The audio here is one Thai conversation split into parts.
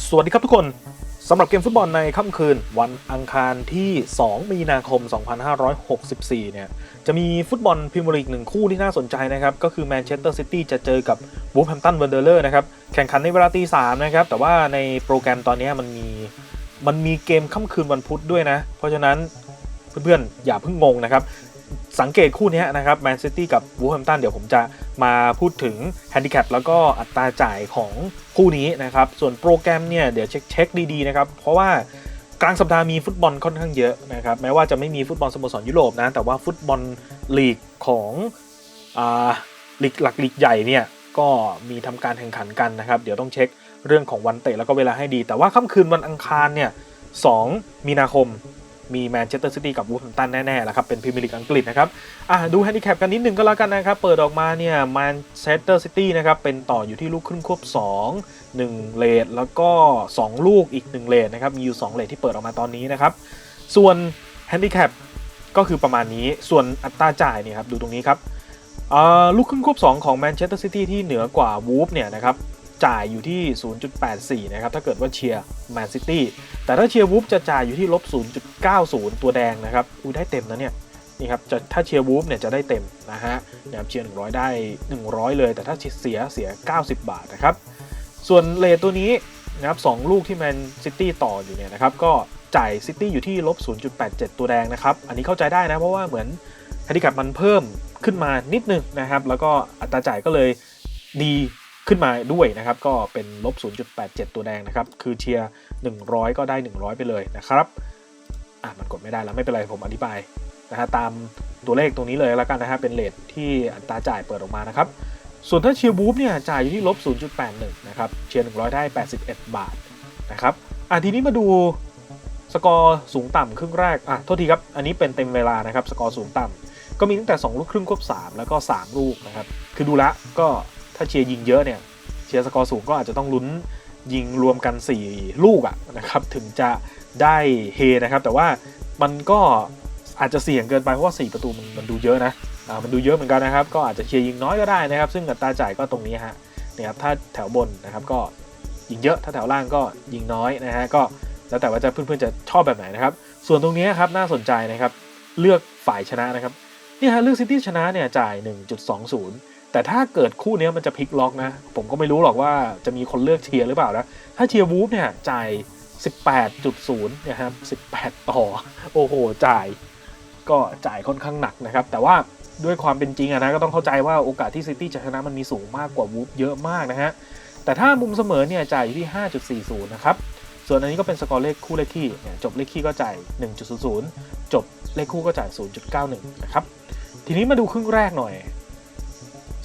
สวัสดีครับทุกคนสำหรับเกมฟุตบอลในค่ำคืนวันอังคารที่ 2 มีนาคม 2564 เนี่ย จะมีฟุตบอลพรีเมียร์ลีกหนึ่งคู่ที่น่าสนใจนะครับ ก็คือแมนเชสเตอร์ซิตี้จะเจอกับบูฟแฮมตันวันเดอร์เลอร์นะครับ แข่งขันในเวลาตีสามนะครับ แต่ว่าในโปรแกรมตอนนี้มันมี มันมีเกมค่ำคืนวันพุธด้วยนะ เพราะฉะนั้นเพื่อนๆ อย่าเพิ่งงงนะครับ สังเกตคู่นี้นะครับแมนซิตี้กับวูแฮมตันเดี๋ยวผมจะมาพูดถึงแฮนดิแคปแล้วก็อัตราจ่ายของคู่นี้นะครับ ส่วนโปรแกรมเนี่ยเดี๋ยวเช็คเช็คดีๆนะครับ เพราะว่ากลางสัปดาห์มีฟุตบอลค่อนข้างเยอะนะครับ แม้ว่าจะไม่มีฟุตบอลสโมสรยุโรปนะ แต่ว่าฟุตบอลลีกของอ่าลีกหลักลีกใหญ่เนี่ยก็มีทำการแข่งขันกันนะครับ เดี๋ยวต้องเช็คเรื่องของวันเตะแล้วก็เวลาให้ดี แต่ว่าค่ำคืนวันอังคารเนี่ย2มีนาคม มีแมนเชสเตอร์ซิตี้กับวูฟแฮมตันแน่ๆแล้วครับ เป็นพรีเมียร์ลีกอังกฤษนะครับอะดูแฮนดิแคปกันนิดนึงก็แล้วกันนะครับ เปิดออกมาเนี่ยแมนเชสเตอร์ซิตี้นะครับ เป็นต่ออยู่ที่ลูกครึ่งควบ 2 1 เลทแล้วก็ 2 ลูกอีก 1 เลทนะครับ มีอยู่ 2 เลทที่เปิดออกมาตอนนี้นะครับ ส่วนแฮนดิแคปก็คือประมาณนี้ส่วนอัตราจ่ายเนี่ยครับดูตรงนี้ครับอ่าลูกครึ่งควบ 2 ของแมนเชสเตอร์ซิตี้ที่เหนือกว่าวูฟเนี่ยนะครับ จ่ายอยู่ที่ 0.84 นะครับ ถ้าเกิดว่าเชียร์แมนซิตี้แต่ถ้าเชียร์วูฟจะจ่ายอยู่ที่ลบ 0.90 ตัวแดงนะครับอูได้เต็มนะเนี่ยนี่ครับจะถ้าเชียร์วูฟเนี่ยจะได้เต็มนะฮะนะครับเชียร์ 100 ได้ 100 เลย แต่ถ้าเสียเสีย 90 บาทนะครับส่วนเลทตัวนี้นะครับสองลูกที่แมนซิตี้ต่ออยู่เนี่ยนะครับก็จ่ายซิตี้อยู่ที่ลบ 0.87 ตัวแดงนะครับ อันนี้เข้าใจได้นะ เพราะว่าเหมือนแฮนดิแคปมันเพิ่มขึ้นมานิดนึงนะครับ แล้วก็อัตราจ่ายก็เลยดี ขึ้นมาด้วยนะครับ ก็เป็นลบ 0.87 ตัวแดงนะครับ คือเชียร์ 100 ก็ได้ 100 ไปเลยนะครับ อะมันกดไม่ได้แล้วไม่เป็นไรผมอธิบายนะฮะตามตัวเลขตรงนี้เลยแล้วกันนะฮะเป็นเลทที่อัตราจ่ายเปิดออกมานะครับ ส่วนถ้าเชียร์บูฟเนี่ยจ่ายอยู่ที่ลบ 0.81 นะครับ เชียร์ 100 ได้ 81 บาทนะครับอะทีนี้มาดูสกอร์สูงต่ำครึ่งแรก อะ โทษทีครับ อันนี้เป็นเต็มเวลานะครับ สกอร์สูงต่ำก็มีตั้งแต่ 2 ลูกครึ่งควบ3 แล้วก็ 3 ลูกนะครับ คือดูละก็ ถ้าเชียร์ยิงเยอะเนี่ยเชียร์สกอร์สูงก็อาจจะต้องลุ้นยิงรวมกัน 4 ลูกอะนะครับถึงจะได้เฮนะครับ แต่ว่ามันก็อาจจะเสี่ยงเกินไปเพราะว่า 4 ประตูมันมันดูเยอะนะอ่ามันดูเยอะเหมือนกันนะครับ ก็อาจจะเชียร์ยิงน้อยก็ได้นะครับ ซึ่งอัตราจ่ายก็ตรงนี้ฮะเนี่ยครับถ้าแถวบนนะครับก็ยิงเยอะถ้าแถวล่างก็ยิงน้อยนะฮะก็แล้วแต่ว่าจะเพื่อนๆจะชอบแบบไหนนะครับ ส่วนตรงนี้ครับน่าสนใจนะครับ เลือกฝ่ายชนะนะครับนี่ฮะเลือกซิตี้ชนะเนี่ยจ่าย 1.20 แต่ถ้าเกิดคู่นี้มันจะพลิกล็อกนะ ผมก็ไม่รู้หรอกว่าจะมีคนเลือกเชียร์หรือเปล่านะ ถ้าเชียร์วูฟเนี่ยจ่าย 18.0นี่ยครับ18 ต่อ โอ้โห จ่าย ก็จ่ายค่อนข้างหนักนะครับ แต่ว่าด้วยความเป็นจริงอะนะ ก็ต้องเข้าใจว่าโอกาสที่ซิตี้จะชนะมันมีสูงมากกว่าวูฟเยอะมากนะฮะ แต่ถ้ามุมเสมอเนี่ยจ่ายอยู่ที่ 5.40 นะครับ ส่วนอันนี้ก็เป็นสกอร์เลขคู่เลขคี่เนี่ยจบเลขคี่ก็จ่าย 1.00 จบเลขคู่ก็จ่าย 0.91 นะครับ ทีนี้มาดูครึ่งแรกหน่อย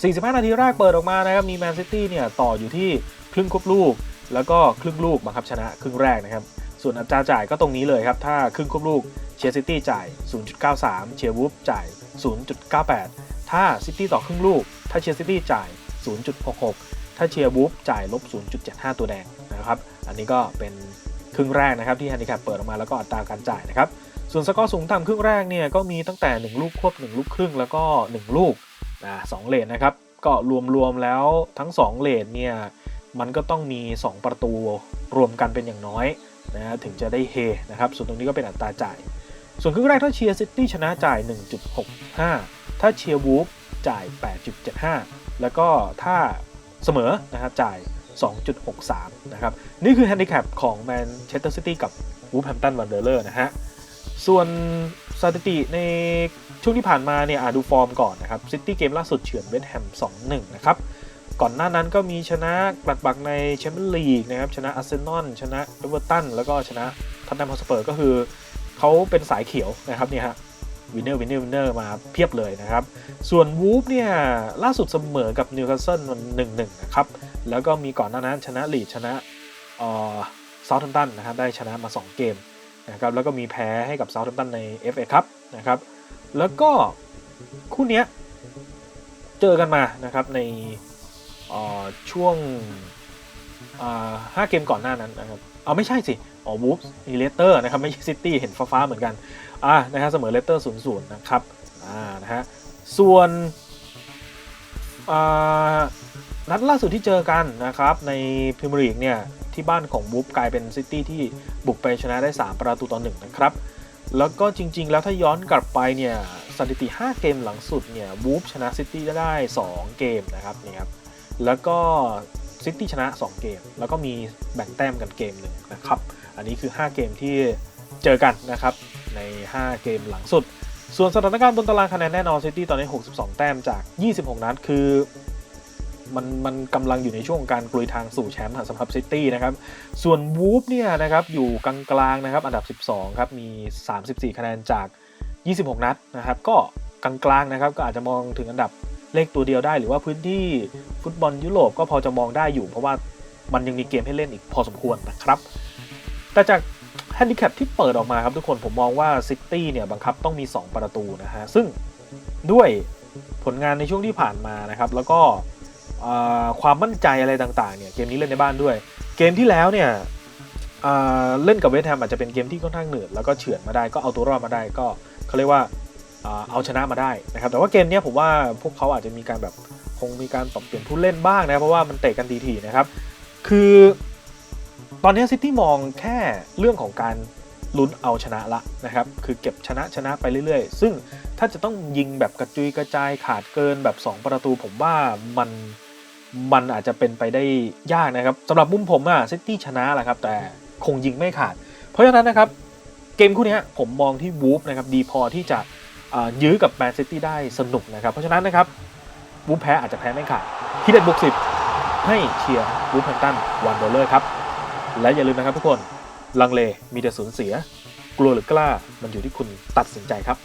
45 นาทีแรกเปิดออกมานะครับ มีแมนซิตี้เนี่ยต่ออยู่ที่ครึ่งควบลูก แล้วก็ครึ่งลูกบังคับชนะครึ่งแรกนะครับ ส่วนอัตราจ่ายก็ตรงนี้เลยครับ ถ้าครึ่งควบลูกเชียร์ซิตี้จ่าย 0.93 เชียร์วูฟจ่าย 0.98 ถ้าซิตี้ต่อครึ่งลูก ถ้าเชียร์ซิตี้จ่าย 0.66 ถ้าเชียร์วูฟจ่ายลบ 0.75 ตัวแดงนะครับ อันนี้ก็เป็นครึ่งแรกนะครับที่แฮนดิแคปเปิดออกมาแล้วก็อัตราการจ่ายนะครับ ส่วนสกอร์สูงต่ำครึ่งแรกเนี่ยก็มีตั้งแต่ 1 ลูกควบ 1 ลูกครึ่งแล้วก็ 1 ลูก นะสองเลนนะครับ ก็รวมๆแล้วทั้ง 2 เลนเนี่ยมันก็ต้องมี 2 ประตูรวมกันเป็นอย่างน้อยนะถึงจะได้เฮนะครับ ส่วนตรงนี้ก็เป็นอัตราจ่าย ส่วนครึ่งแรกถ้าเชียร์ซิตี้ชนะจ่าย 1.65 ถ้าเชียร์วูฟจ่าย 8.75 แล้วก็ถ้าเสมอนะครับจ่าย 2.63 นะครับ นี่คือแฮนดิแคปของแมนเชสเตอร์ซิตี้กับวูฟแฮมตันวันเดอร์เลอร์นะฮะ ส่วนสถิติในช่วงที่ผ่านมาเนี่ยดูฟอร์มก่อนนะครับซิตี้เกมล่าสุดเฉือนเวสต์แฮม 2-1 นะครับ ก่อนหน้านั้นก็มีชนะกลัดบักในแชมเปี้ยนลีกนะครับ ชนะอาร์เซนอลชนะเอเวอร์ตัน แล้วก็ชนะท็อตแนมฮอสเปอร์ก็คือเขาเป็นสายเขียวนะครับเนี่ยฮะวินเนอร์วินเนอร์วินเนอร์มาเพียบเลยนะครับ ส่วนวูฟเนี่ยล่าสุดเสมอกับนิวคาสเซิลมัน1-1นะครับ แล้วก็มีก่อนหน้านั้นชนะลีดชนะเอ่อเซาท์แฮมป์ตันนะครับได้ชนะมา 2 เกม นะครับแล้วก็มีแพ้ให้กับเซาท์แฮมป์ตันใน FA ครับนะครับแล้วก็คู่นี้เจอกันมานะครับในช่วงห้าเกมก่อนหน้านั้นนะครับเอาไม่ใช่สิอ๋อวูฟมีเลสเตอร์นะครับไม่ใช่ซิตี้เห็นฟ้าๆเหมือนกันอ่านะฮะเสมอเลสเตอร์ศูนย์ศูนย์นะครับอ่านะฮะส่วนนัดล่าสุดที่เจอกันนะครับในพรีเมียร์ลีกเนี่ย ที่บ้านของวูฟกลายเป็นซิตี้ที่บุกไปชนะได้ 3 ประตูต่อหนึ่งนะครับ แล้วก็จริง ๆ แล้วถ้าย้อนกลับไปเนี่ยสถิติ 5 เกมหลังสุดเนี่ยวูฟชนะซิตี้ได้ 2 เกมนะครับนี่ครับแล้วก็ซิตี้ชนะ 2 เกม แล้วก็มีแบ่งแต้มกันเกมหนึ่งนะครับ อันนี้คือ 5 เกมที่เจอกันนะครับ ใน 5 เกมหลังสุด ส่วนสถานการณ์บนตารางคะแนนแน่นอนซิตี้ตอนนี้ 62 แต้มจาก 26 นัดคือ มันมันกำลังอยู่ในช่วงการกลุยทางสู่แชมป์สำหรับซิตี้นะครับ ส่วนวูฟเนี่ยนะครับอยู่กลางๆนะครับอันดับ 12ครับมี 34 คะแนนจาก 26 นัดนะครับก็กลางๆนะครับก็อาจจะมองถึงอันดับเลขตัวเดียวได้ หรือว่าพื้นที่ฟุตบอลยุโรปก็พอจะมองได้อยู่ เพราะว่ามันยังมีเกมให้เล่นอีกพอสมควรนะครับ แต่จากแฮนดิแคปที่เปิดออกมาครับทุกคนผมมองว่าซิตี้เนี่ยบังคับต้องมี 2 ประตูนะฮะซึ่งด้วยผลงานในช่วงที่ผ่านมานะครับ แล้วก็ ความมั่นใจอะไรต่างๆเนี่ยเกมนี้เล่นในบ้านด้วย เกมที่แล้วเนี่ยเเล่นกับเวสต์แฮมอาจจะเป็นเกมที่ค่อนข้างเหนื่อยแล้วก็เฉือนมาได้ก็เอาตัวรอดมาได้ก็เขาเรียกว่าเอาชนะมาได้นะครับแต่ว่าเกมนี้ผมว่าพวกเขาอาจจะมีการแบบคงมีการปรับเปลี่ยนผู้เล่นบ้างนะเพราะว่ามันเตะกันทีๆนะครับ คือตอนนี้ซิตี้มองแค่เรื่องของการลุ้นเอาชนะละนะครับ คือเก็บชนะชนะไปเรื่อยๆ ซึ่งถ้าจะต้องยิงแบบกระจุยกระจายขาดเกินแบบ 2 ประตูผมว่ามัน มันอาจจะเป็นไปได้ยากนะครับสำหรับมุมผมอะซิตี้ชนะแหละครับแต่คงยิงไม่ขาด เพราะฉะนั้นนะครับเกมคู่นี้ผมมองที่วูฟนะครับดีพอที่จะยื้อกับแมนซิตี้ได้สนุกนะครับ เพราะฉะนั้นนะครับวูฟแพ้อาจจะแพ้ไม่ขาดที่เด็ดบุกสิบให้เชียร์วูฟแฮมตันวันดอร์เลอร์ครับ และอย่าลืมนะครับทุกคนลังเลมีแต่สูญเสีย กลัวหรือกล้ามันอยู่ที่คุณตัดสินใจครับ